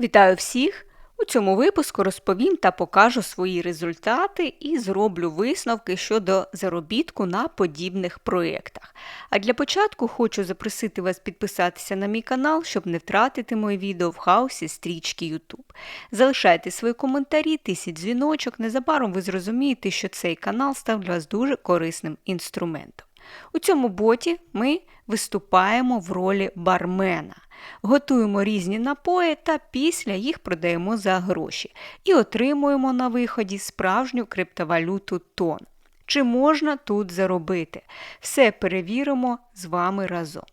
Вітаю всіх! У цьому випуску розповім та покажу свої результати і зроблю висновки щодо заробітку на подібних проєктах. А для початку хочу запросити вас підписатися на мій канал, щоб не втратити мої відео в хаосі стрічки YouTube. Залишайте свої коментарі, тисіть дзвіночок. Незабаром ви зрозумієте, що цей канал став для вас дуже корисним інструментом. У цьому боті ми виступаємо в ролі бармена. Готуємо різні напої та після їх продаємо за гроші і отримуємо на виході справжню криптовалюту тон. Чи можна тут заробити? Все перевіримо з вами разом.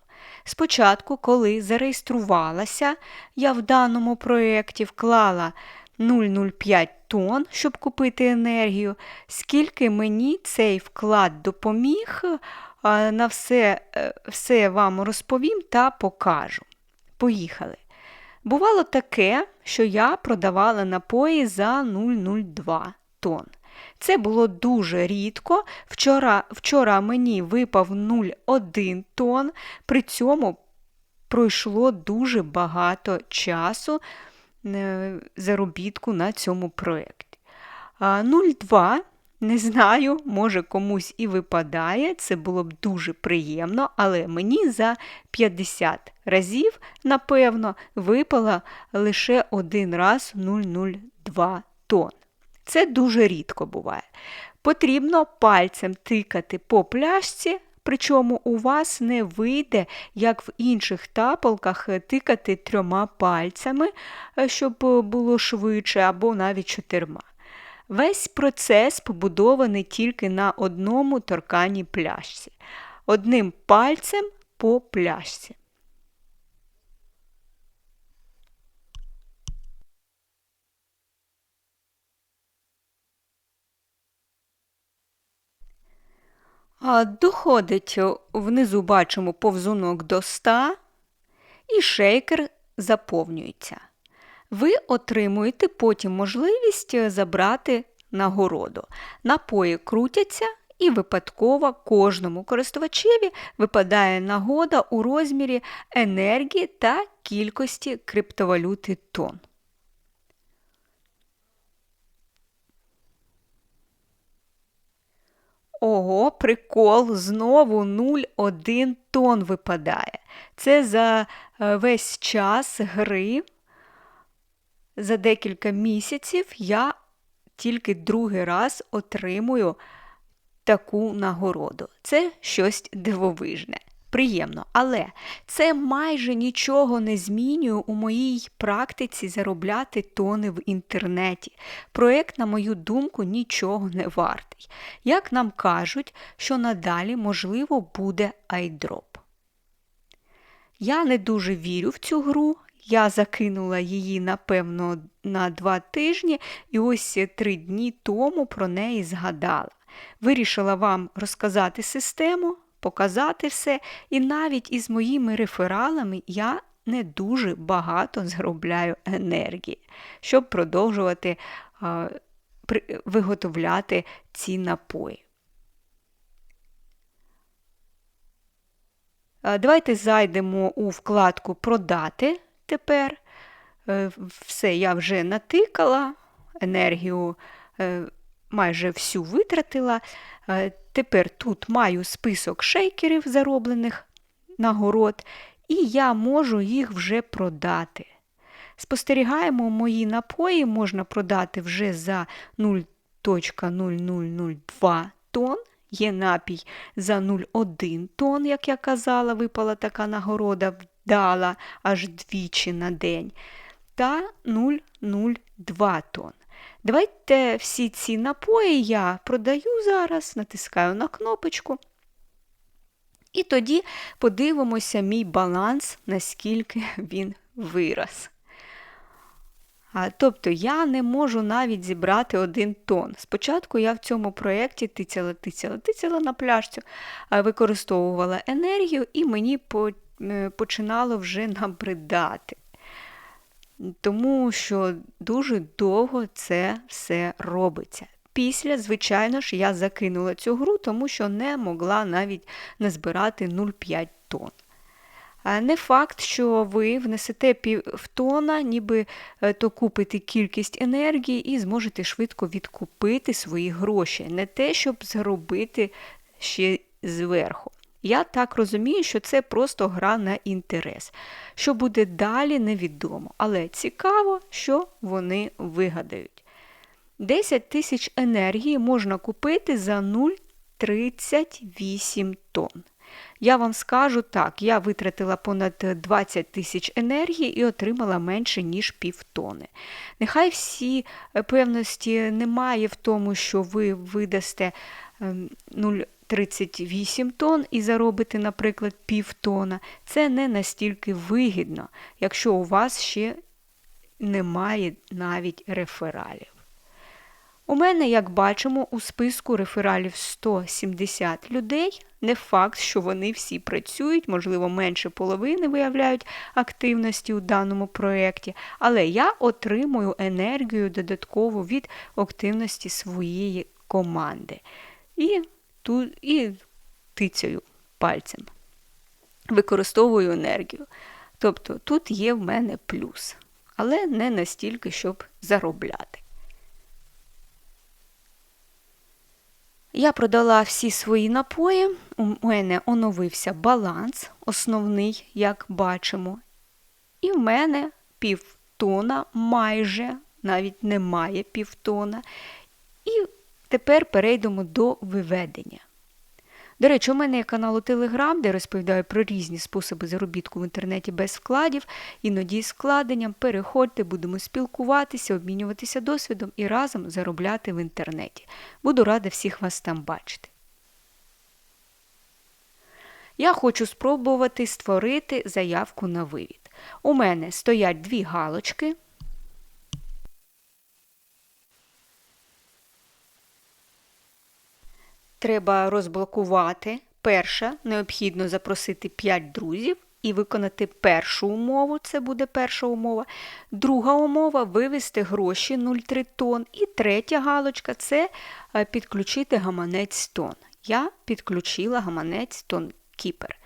Спочатку, коли зареєструвалася, я в даному проєкті вклала 0,05 тонн, щоб купити енергію, скільки мені цей вклад допоміг, на все, е, все вам розповім та покажу. Поїхали. Бувало таке, що я продавала напої за 0,02 тонн. Це було дуже рідко. Вчора вчора мені випав 0,1 тонн, при цьому пройшло дуже багато часу е, заробітку на цьому проєкті. 0,2 не знаю, може комусь і випадає, це було б дуже приємно, але мені за 50 разів, напевно, випало лише один раз 0,02 тонн. Це дуже рідко буває. Потрібно пальцем тикати по пляшці, причому у вас не вийде, як в інших тапалках, тикати трьома пальцями, е, щоб було швидше, або навіть чотирма. Весь процес побудований тільки на одному торканій пляшці, одним пальцем по пляшці. Доходить внизу бачимо повзунок до 100 і шейкер заповнюється ви отримуєте потім можливість е, забрати нагороду. Напої крутяться. І випадково кожному користувачеві випадає нагода у розмірі енергії та кількості криптовалюти тон. Ого, прикол, знову 0,1 тон випадає. Це за е, весь час гри за декілька місяців я тільки другий раз отримую таку нагороду. Це щось дивовижне. Приємно, але це майже нічого не змінює у моїй практиці заробляти тони в інтернеті. Проєкт, на мою думку, нічого не вартий. Як нам кажуть, що надалі, можливо, буде айдроп. Я не дуже вірю в цю гру, я закинула її, напевно, на два тижні, і ось три дні тому про неї згадала. Вирішила вам розказати систему, показати все, і навіть із моїми рефералами я не дуже багато заробляю енергії, щоб продовжувати а, при, виготовляти ці напої. Давайте зайдемо у вкладку Продати тепер. Е, все я вже натикала, енергію е, майже всю витратила. Е, тепер тут маю список шейкерів зароблених нагород, і я можу їх вже продати. Спостерігаємо, мої напої можна продати вже за 0.0002 тонн. Є напій за 0,1 тонн, як я казала, випала така нагорода дала аж двічі на день, та 0,02 тонн. Давайте всі ці напої я продаю зараз, натискаю на кнопочку. І тоді подивимося мій баланс, наскільки він вирос. А, Тобто я не можу навіть зібрати один тон. Спочатку я в цьому проєкті тицяла, тицяла, тицяла на пляшцю, використовувала енергію, і мені Е, починало вже набридати. Тому що дуже довго це все робиться. Після, звичайно ж, я закинула цю гру, тому що не могла навіть назбирати 0,5 тонн. Е, Не факт, що ви внесете півтона, ніби е, то купите кількість енергії і зможете швидко відкупити свої гроші. Не те, щоб зробити ще зверху. Я так розумію, що це просто гра на інтерес. Що буде далі, невідомо, але цікаво, що вони вигадають. 10 тисяч енергії можна купити за 0,38 тонн. Я вам скажу так, я витратила понад 20 тисяч енергії і отримала менше, ніж півтони. Нехай всі е, певності немає в тому, що ви видасте ем, 0,38 38 тонн і заробити, наприклад, пів півтона, це не настільки вигідно, якщо у вас ще немає навіть рефералів. У мене, як бачимо, у списку рефералів 170 людей. Не факт, що вони всі працюють, можливо, менше половини виявляють активності у даному проєкті, але я отримую енергію додатково від активності своєї команди. І тут, і тицяю пальцем. Використовую енергію. Тобто тут є в мене плюс, але не настільки, щоб заробляти. Я продала всі свої напої, у мене оновився баланс, основний, як бачимо. І в мене півтона, майже, навіть немає півтона. І тепер перейдемо до виведення. До речі, у мене є канал у Телеграм, де розповідаю про різні способи заробітку в інтернеті без вкладів, іноді з вкладенням. Переходьте, будемо спілкуватися, обмінюватися досвідом і разом заробляти в інтернеті. Буду рада всіх вас там бачити. Я хочу спробувати створити заявку на вивід. У мене стоять дві галочки. Треба розблокувати. Перша, необхідно запросити 5 друзів і виконати першу умову, це буде перша умова. Друга умова вивести гроші 0,3 тонн. І третя галочка це е, підключити гаманець тон. Я підключила гаманець тон Кіпер.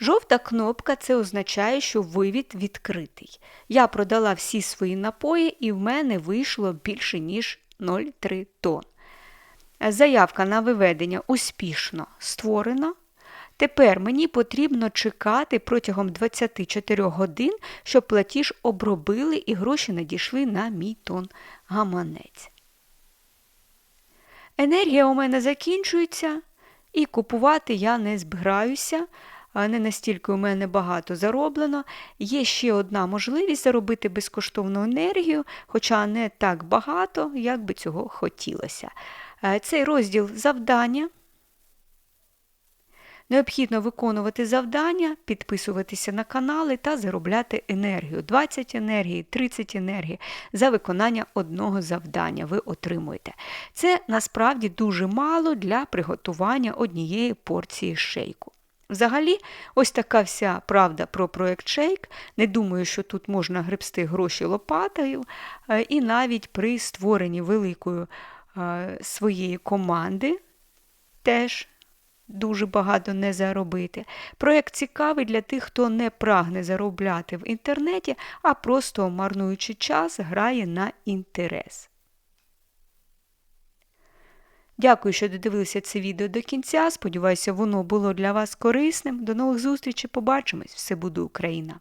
Жовта кнопка це означає, що вивід відкритий. Я продала всі свої напої і в мене вийшло більше, ніж 0,3 тонн. Заявка на виведення успішно створена. Тепер мені потрібно чекати протягом 24 годин, щоб платіж обробили і гроші надійшли на мій тон гаманець. Енергія у мене закінчується, і купувати я не збираюся. Не настільки у мене багато зароблено. Є ще одна можливість заробити безкоштовну енергію, хоча не так багато, як би цього хотілося. Цей розділ завдання. Необхідно виконувати завдання, підписуватися на канали та заробляти енергію. 20 енергії, 30 енергії за виконання одного завдання ви отримуєте. Це насправді дуже мало для приготування однієї порції шейку. Взагалі, ось така вся правда про проєкт Шейк. Не думаю, що тут можна гребсти гроші лопатою, і навіть при створенні великої своєї команди теж дуже багато не заробити. Проєкт цікавий для тих, хто не прагне заробляти в інтернеті, а просто марнуючи час, грає на інтерес. Дякую, що додивилися це відео до кінця. Сподіваюся, воно було для вас корисним. До нових зустрічей. Побачимось! Все буде Україна!